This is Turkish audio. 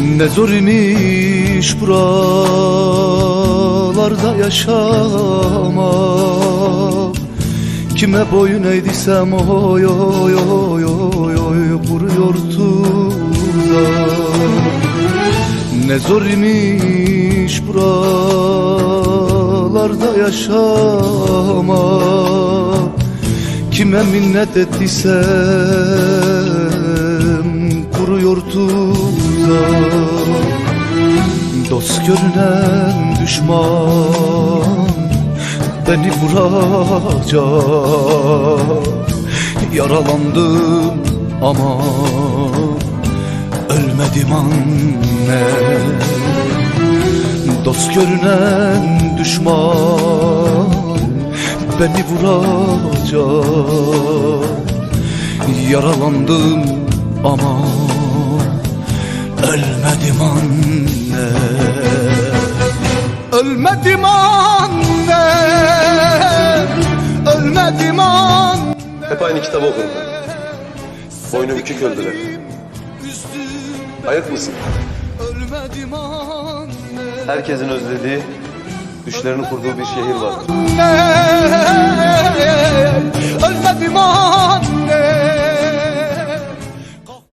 Ne zor imiş buralarda yaşamak. Kime boyun eğdiysem oy oy oy oy oy vuruyor Ne zor imiş buralarda yaşamak. Kime minnet ettiysem kuruyor tuzak Dost görünen düşman beni vuracak. Yaralandım ama ölmedim anne. Dost görünen düşman beni vuracak. Yaralandım ama ölmedim anne Ölmedim anne Ölmedim anne Hep aynı kitabı okurum ben. Boynu bükük öldüler. Ayık mısın? Ölmedim anne Herkesin özlediği, düşlerini kurduğu bir şehir var.